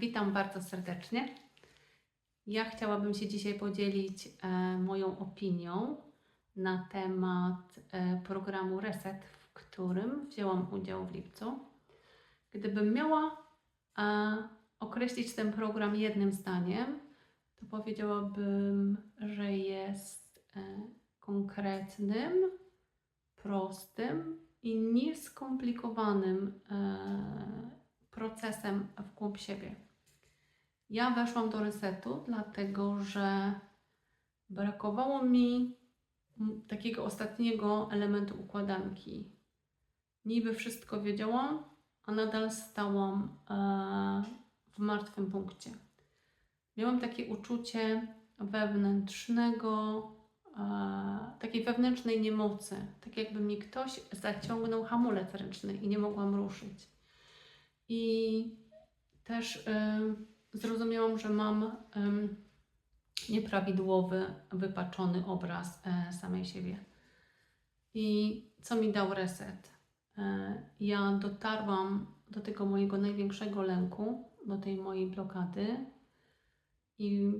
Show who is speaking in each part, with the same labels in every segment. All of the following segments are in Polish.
Speaker 1: Witam bardzo serdecznie. Ja chciałabym się dzisiaj podzielić e, moją opinią na temat e, programu Reset, w którym wzięłam udział w lipcu. Gdybym miała e, określić ten program jednym zdaniem, to powiedziałabym, że jest e, konkretnym, prostym i nieskomplikowanym e, procesem w głąb siebie. Ja weszłam do resetu, dlatego że brakowało mi takiego ostatniego elementu układanki. Niby wszystko wiedziałam, a nadal stałam e, w martwym punkcie. Miałam takie uczucie wewnętrznego, e, takiej wewnętrznej niemocy, tak jakby mi ktoś zaciągnął hamulec ręczny i nie mogłam ruszyć. I też em, zrozumiałam, że mam em, nieprawidłowy, wypaczony obraz e, samej siebie. I co mi dał reset? E, ja dotarłam do tego mojego największego lęku, do tej mojej blokady i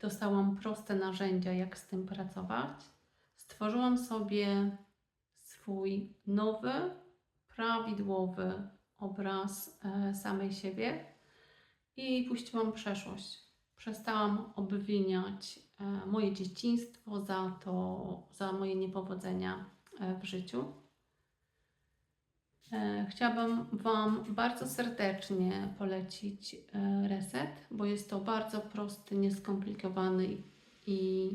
Speaker 1: dostałam proste narzędzia, jak z tym pracować. Stworzyłam sobie swój nowy, prawidłowy obraz e, samej siebie i puściłam przeszłość. Przestałam obwiniać e, moje dzieciństwo za to, za moje niepowodzenia e, w życiu. E, Chciałabym Wam bardzo serdecznie polecić reset, bo jest to bardzo prosty, nieskomplikowany i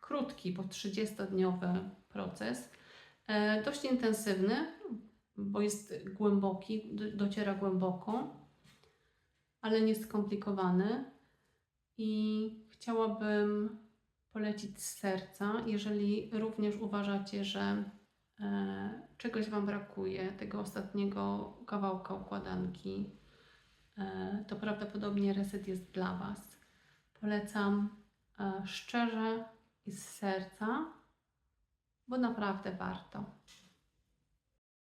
Speaker 1: krótki, bo 30-dniowy proces. Dość intensywny, bo jest głęboki, do- dociera głęboko, ale nie skomplikowany. I chciałabym polecić z serca, jeżeli również uważacie, że e, czegoś Wam brakuje, tego ostatniego kawałka układanki, e, to prawdopodobnie reset jest dla Was. Polecam e, szczerze i z serca, bo naprawdę warto.